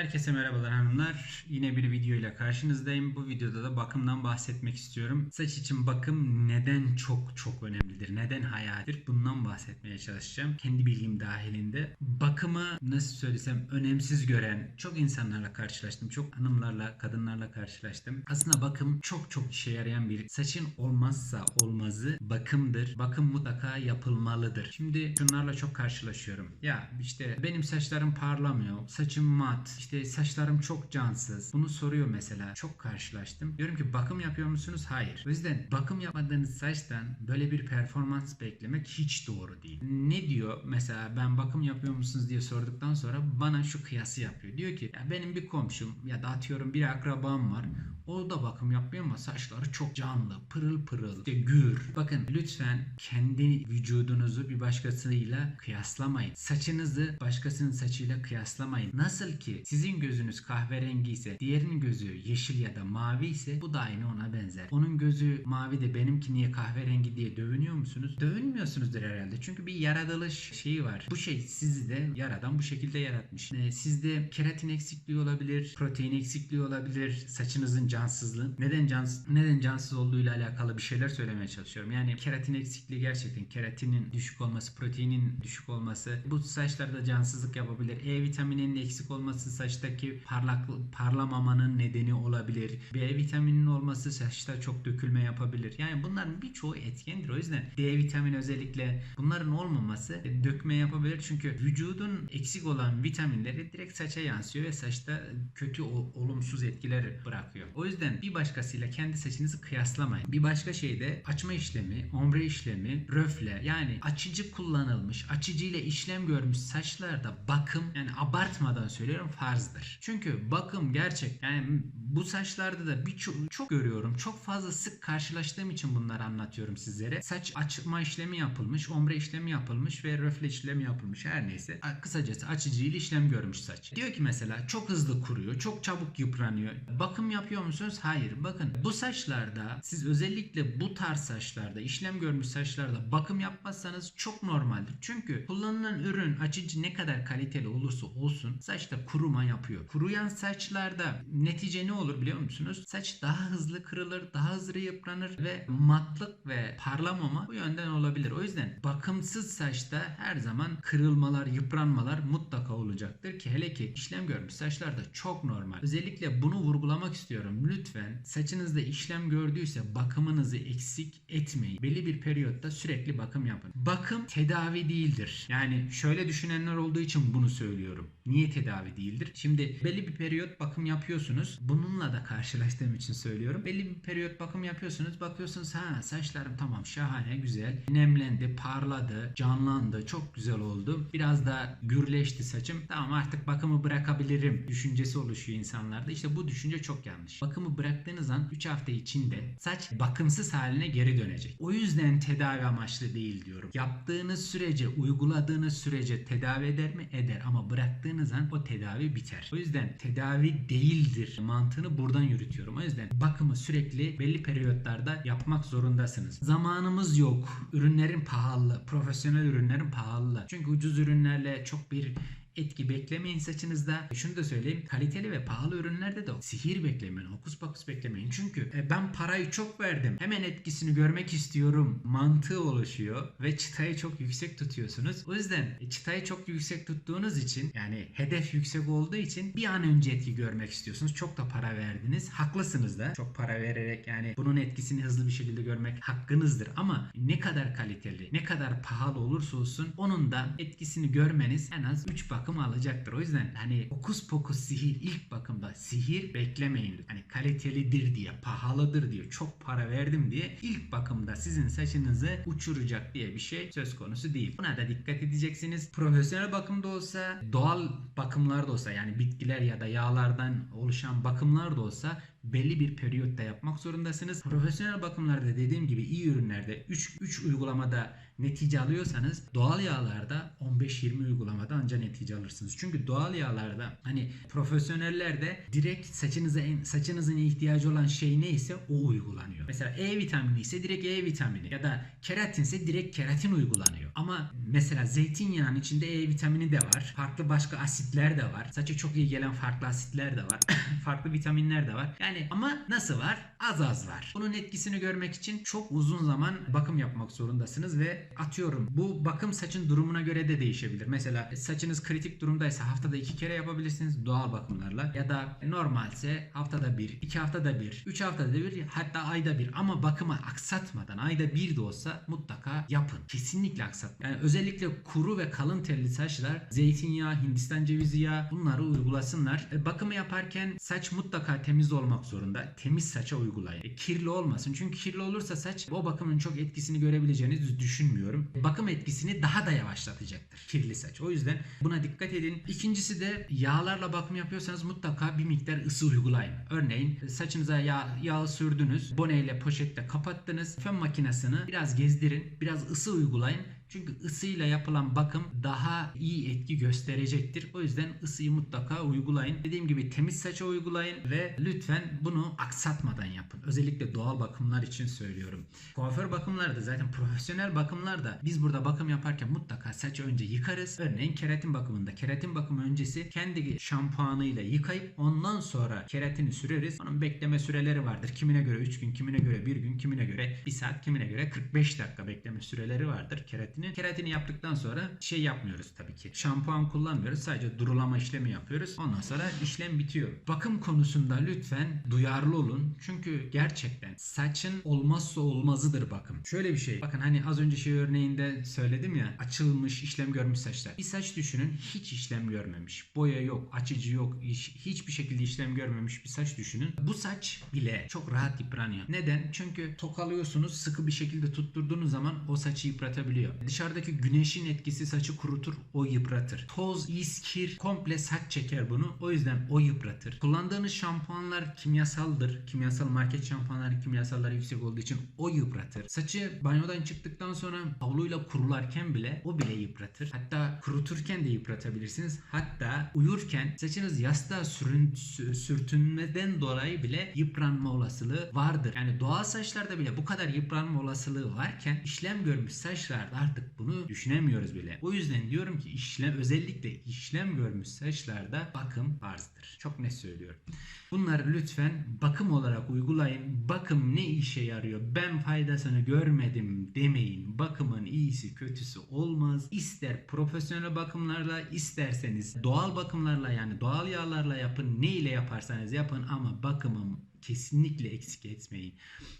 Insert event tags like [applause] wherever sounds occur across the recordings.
Herkese merhabalar hanımlar. Yine bir video ile karşınızdayım. Bu videoda da bakımdan bahsetmek istiyorum. Saç için bakım neden çok çok önemlidir? Neden hayattir? Bundan bahsetmeye çalışacağım. Kendi bilgim dahilinde. Bakımı nasıl söylesem önemsiz gören çok insanlarla karşılaştım. Çok hanımlarla, kadınlarla karşılaştım. Aslında bakım çok çok işe yarayan bir saçın olmazsa olmazı bakımdır. Bakım mutlaka yapılmalıdır. Şimdi şunlarla çok karşılaşıyorum. Ya işte benim saçlarım parlamıyor. Saçım mat. İşte saçlarım çok cansız. Bunu soruyor mesela. Çok karşılaştım. Diyorum ki bakım yapıyor musunuz? Hayır. O yüzden bakım yapmadığınız saçtan böyle bir performans beklemek hiç doğru değil. Ne diyor mesela ben bakım yapıyor musunuz diye sorduktan sonra bana şu kıyası yapıyor. Diyor ki ya benim bir komşum ya da atıyorum bir akrabam var. O da bakım yapmıyor ama saçları çok canlı, pırıl pırıl, işte gür. Bakın lütfen kendi vücudunuzu bir başkasıyla kıyaslamayın. Saçınızı başkasının saçıyla kıyaslamayın. Nasıl ki sizin gözünüz kahverengi ise diğerinin gözü yeşil ya da mavi ise bu da aynı ona benzer. Onun gözü mavi de benimki niye kahverengi diye dövünüyor musunuz? Dövünmüyorsunuzdur herhalde. Çünkü bir yaratılış şeyi var. Bu şey sizi de yaradan bu şekilde yaratmış. Ee, sizde keratin eksikliği olabilir, protein eksikliği olabilir, saçınızın cansızlığı. Neden cansız neden cansız olduğuyla alakalı bir şeyler söylemeye çalışıyorum. Yani keratin eksikliği gerçekten keratinin düşük olması, proteinin düşük olması bu saçlarda cansızlık yapabilir. E vitamininin eksik olması saçtaki parlak parlamamanın nedeni olabilir. B vitamininin olması saçta çok dökülme yapabilir. Yani bunların birçoğu etkendir. O yüzden D vitamini özellikle bunların olmaması dökme yapabilir. Çünkü vücudun eksik olan vitaminleri direkt saça yansıyor ve saçta kötü olumsuz etkiler bırakıyor. O yüzden bir başkasıyla kendi saçınızı kıyaslamayın. Bir başka şey de açma işlemi, ombre işlemi, röfle yani açıcı kullanılmış, açıcı ile işlem görmüş saçlarda bakım yani abartmadan söylüyorum farzdır. Çünkü bakım gerçek yani bu saçlarda da birçok çok görüyorum. Çok fazla sık karşılaştığım için bunları anlatıyorum sizlere. Saç açma işlemi yapılmış, ombre işlemi yapılmış ve röfle işlemi yapılmış her neyse. Kısacası açıcı ile işlem görmüş saç. Diyor ki mesela çok hızlı kuruyor, çok çabuk yıpranıyor. Bakım yapıyor musunuz? Hayır. Bakın bu saçlarda siz özellikle bu tarz saçlarda, işlem görmüş saçlarda bakım yapmazsanız çok normaldir. Çünkü kullanılan ürün açıcı ne kadar kaliteli olursa olsun saçta kuruma yapıyor. Kuruyan saçlarda netice ne olur biliyor musunuz? Saç daha hızlı kırılır, daha hızlı yıpranır ve matlık ve parlamama bu yönden olabilir. O yüzden bakımsız saçta her zaman kırılmalar, yıpranmalar mutlaka olacaktır ki hele ki işlem görmüş saçlarda çok normal. Özellikle bunu vurgulamak istiyorum. Lütfen saçınızda işlem gördüyse bakımınızı eksik etmeyin. Belli bir periyotta sürekli bakım yapın. Bakım tedavi değildir. Yani şöyle düşünenler olduğu için bunu söylüyorum. Niye tedavi değildir? Şimdi belli bir periyot bakım yapıyorsunuz. Bununla da karşılaştığım için söylüyorum. Belli bir periyot bakım yapıyorsunuz. Bakıyorsunuz ha saçlarım tamam şahane güzel. Nemlendi, parladı, canlandı. Çok güzel oldu. Biraz da gürleşti saçım. Tamam artık bakımı bırakabilirim düşüncesi oluşuyor insanlarda. İşte bu düşünce çok yanlış. Bakımı bıraktığınız an 3 hafta içinde saç bakımsız haline geri dönecek. O yüzden tedavi amaçlı değil diyorum. Yaptığınız sürece, uyguladığınız sürece tedavi eder mi? Eder. Ama bıraktığınız an o tedavi biter. O yüzden tedavi değildir mantığını buradan yürütüyorum. O yüzden bakımı sürekli belli periyotlarda yapmak zorundasınız. Zamanımız yok. Ürünlerin pahalı. Profesyonel ürünlerin pahalı. Çünkü ucuz ürünlerle çok bir etki beklemeyin saçınızda. Şunu da söyleyeyim. Kaliteli ve pahalı ürünlerde de sihir beklemeyin. Hokus pokus beklemeyin. Çünkü e, ben parayı çok verdim. Hemen etkisini görmek istiyorum. Mantığı oluşuyor ve çıtayı çok yüksek tutuyorsunuz. O yüzden e, çıtayı çok yüksek tuttuğunuz için yani hedef yüksek olduğu için bir an önce etki görmek istiyorsunuz. Çok da para verdiniz. Haklısınız da. Çok para vererek yani bunun etkisini hızlı bir şekilde görmek hakkınızdır. Ama ne kadar kaliteli, ne kadar pahalı olursa olsun onun da etkisini görmeniz en az 3 bakım alacaktır. O yüzden hani okus pokus sihir ilk bakımda sihir beklemeyin. Hani kalitelidir diye, pahalıdır diye, çok para verdim diye ilk bakımda sizin saçınızı uçuracak diye bir şey söz konusu değil. Buna da dikkat edeceksiniz. Profesyonel bakımda olsa, doğal bakımlar da olsa yani bitkiler ya da yağlardan oluşan bakımlar da olsa belli bir periyotta yapmak zorundasınız. Profesyonel bakımlarda dediğim gibi iyi ürünlerde 3 3 uygulamada netice alıyorsanız doğal yağlarda 15-20 uygulamada anca netice alırsınız. Çünkü doğal yağlarda hani profesyoneller de direkt saçınıza saçınızın ihtiyacı olan şey neyse o uygulanıyor. Mesela E vitamini ise direkt E vitamini ya da keratin ise direkt keratin uygulanıyor. Ama mesela zeytinyağının içinde E vitamini de var. Farklı başka asitler de var. Saça çok iyi gelen farklı asitler de var. [coughs] farklı vitaminler de var. Yani ama nasıl var? Az az var. Bunun etkisini görmek için çok uzun zaman bakım yapmak zorundasınız ve atıyorum bu bakım saçın durumuna göre de değişebilir. Mesela saçınız kritik durumdaysa haftada iki kere yapabilirsiniz doğal bakımlarla ya da normalse haftada bir, iki haftada bir, üç haftada bir hatta ayda bir ama bakımı aksatmadan ayda bir de olsa mutlaka yapın. Kesinlikle aksatmayın. Yani özellikle kuru ve kalın telli saçlar zeytinyağı, hindistan cevizi yağı bunları uygulasınlar. E, bakımı yaparken saç mutlaka temiz olmak zorunda. Temiz saça uygulayın. E, kirli olmasın. Çünkü kirli olursa saç o bakımın çok etkisini görebileceğinizi düşünmüyorum. Bakım etkisini daha da yavaşlatacaktır kirli saç. O yüzden buna dikkat edin. İkincisi de yağlarla bakım yapıyorsanız mutlaka bir miktar ısı uygulayın. Örneğin saçınıza yağ, yağ sürdünüz. Boneyle poşette kapattınız. Fön makinesini biraz gezdirin. Biraz ısı uygulayın. Çünkü ısıyla yapılan bakım daha iyi etki gösterecektir. O yüzden ısıyı mutlaka uygulayın. Dediğim gibi temiz saça uygulayın ve lütfen bunu aksatmadan yapın. Özellikle doğal bakımlar için söylüyorum. Kuaför bakımları da zaten profesyonel bakımlar da biz burada bakım yaparken mutlaka saçı önce yıkarız. Örneğin keratin bakımında keratin bakımı öncesi kendi şampuanıyla yıkayıp ondan sonra keratini süreriz. Onun bekleme süreleri vardır. Kimine göre 3 gün, kimine göre 1 gün, kimine göre 1 saat, kimine göre 45 dakika bekleme süreleri vardır keratin keratini. Keratini yaptıktan sonra şey yapmıyoruz tabii ki. Şampuan kullanmıyoruz. Sadece durulama işlemi yapıyoruz. Ondan sonra işlem bitiyor. Bakım konusunda lütfen duyarlı olun. Çünkü gerçekten saçın olmazsa olmazıdır bakım. Şöyle bir şey. Bakın hani az önce şey örneğinde söyledim ya. Açılmış, işlem görmüş saçlar. Bir saç düşünün hiç işlem görmemiş. Boya yok, açıcı yok, iş, hiçbir şekilde işlem görmemiş bir saç düşünün. Bu saç bile çok rahat yıpranıyor. Neden? Çünkü tokalıyorsunuz, sıkı bir şekilde tutturduğunuz zaman o saçı yıpratabiliyor. Dışarıdaki güneşin etkisi saçı kurutur, o yıpratır. Toz, is, kir komple saç çeker bunu. O yüzden o yıpratır. Kullandığınız şampuanlar kimyasaldır. Kimyasal market şampuanları kimyasalları yüksek olduğu için o yıpratır. Saçı banyodan çıktıktan sonra havluyla kurularken bile o bile yıpratır. Hatta kuruturken de yıpratabilirsiniz. Hatta uyurken saçınız yastığa sürün, sü- sürtünmeden dolayı bile yıpranma olasılığı vardır. Yani doğal saçlarda bile bu kadar yıpranma olasılığı varken işlem görmüş saçlarda artık bunu düşünemiyoruz bile. O yüzden diyorum ki işlem özellikle işlem görmüş saçlarda bakım farzdır. Çok ne söylüyorum. Bunları lütfen bakım olarak uygulayın. Bakım ne işe yarıyor? Ben faydasını görmedim demeyin. Bakımın iyisi kötüsü olmaz. İster profesyonel bakımlarla isterseniz doğal bakımlarla yani doğal yağlarla yapın. Ne ile yaparsanız yapın ama bakımın kesinlikle eksik etmeyin.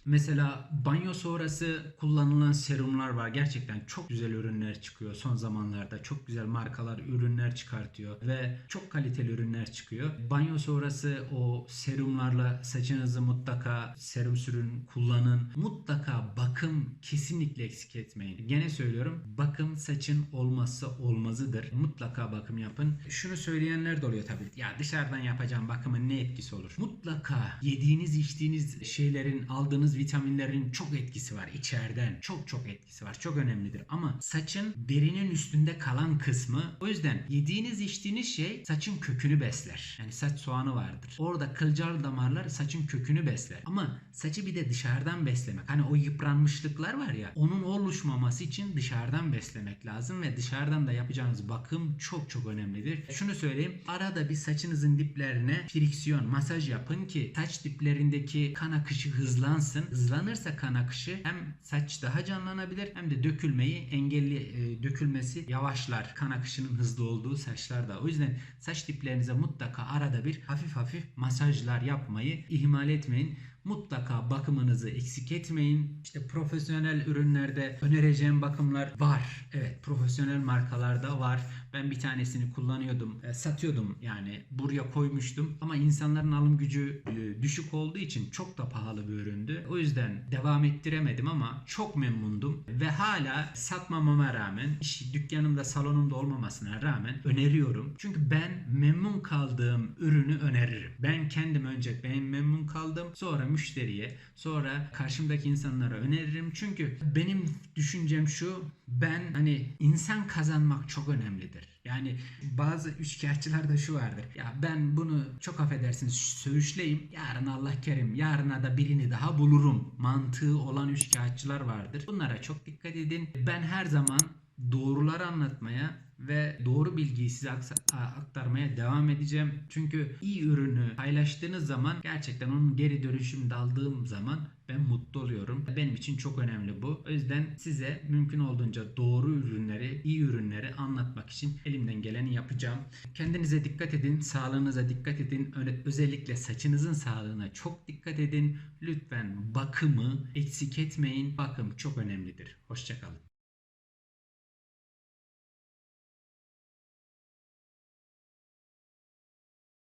Mesela banyo sonrası kullanılan serumlar var. Gerçekten çok güzel ürünler çıkıyor son zamanlarda. Çok güzel markalar ürünler çıkartıyor ve çok kaliteli ürünler çıkıyor. Banyo sonrası o serumlarla saçınızı mutlaka serum sürün, kullanın. Mutlaka bakım kesinlikle eksik etmeyin. Gene söylüyorum bakım saçın olmazsa olmazıdır. Mutlaka bakım yapın. Şunu söyleyenler de oluyor tabii. Ya dışarıdan yapacağım bakımın ne etkisi olur? Mutlaka yediğiniz içtiğiniz şeylerin aldığınız vitaminlerin çok etkisi var içeriden. Çok çok etkisi var. Çok önemlidir. Ama saçın derinin üstünde kalan kısmı o yüzden yediğiniz içtiğiniz şey saçın kökünü besler. Yani saç soğanı vardır. Orada kılcal damarlar saçın kökünü besler. Ama saçı bir de dışarıdan beslemek. Hani o yıpranmışlıklar var ya onun oluşmaması için dışarıdan beslemek lazım ve dışarıdan da yapacağınız bakım çok çok önemlidir. Şunu söyleyeyim. Arada bir saçınızın diplerine friksiyon, masaj yapın ki saç diplerindeki kan akışı hızlansın. Hızlanırsa kan akışı hem saç daha canlanabilir hem de dökülmeyi engelli e, dökülmesi yavaşlar. Kan akışının hızlı olduğu saçlarda. O yüzden saç diplerinize mutlaka arada bir hafif hafif masajlar yapmayı ihmal etmeyin. Mutlaka bakımınızı eksik etmeyin. İşte profesyonel ürünlerde önereceğim bakımlar var. Evet profesyonel markalarda var. Ben bir tanesini kullanıyordum. e, satıyordum yani. Buraya koymuştum. Ama insanların alım gücü e, düşük olduğu için çok da pahalı bir üründü. O yüzden devam ettiremedim ama çok memnundum. Ve hala satmamama rağmen, iş dükkanımda salonumda olmamasına rağmen öneriyorum. Çünkü ben memnun kaldığım ürünü öneririm. Ben kendim önce ben memnun kaldım. Sonra müşteriye, sonra karşımdaki insanlara öneririm. Çünkü benim düşüncem şu, ben hani insan kazanmak çok önemlidir. Yani bazı üçkağıtçılarda şu vardır. Ya ben bunu çok affedersiniz söğüşleyim. Yarın Allah kerim. Yarına da birini daha bulurum. Mantığı olan üçkağıtçılar vardır. Bunlara çok dikkat edin. Ben her zaman doğruları anlatmaya ve doğru bilgiyi size aktarmaya devam edeceğim. Çünkü iyi ürünü paylaştığınız zaman gerçekten onun geri dönüşümünü de aldığım zaman ben mutlu oluyorum. Benim için çok önemli bu. O yüzden size mümkün olduğunca doğru ürünleri, iyi ürünleri anlatmak için elimden geleni yapacağım. Kendinize dikkat edin, sağlığınıza dikkat edin. Özellikle saçınızın sağlığına çok dikkat edin. Lütfen bakımı eksik etmeyin. Bakım çok önemlidir. Hoşçakalın.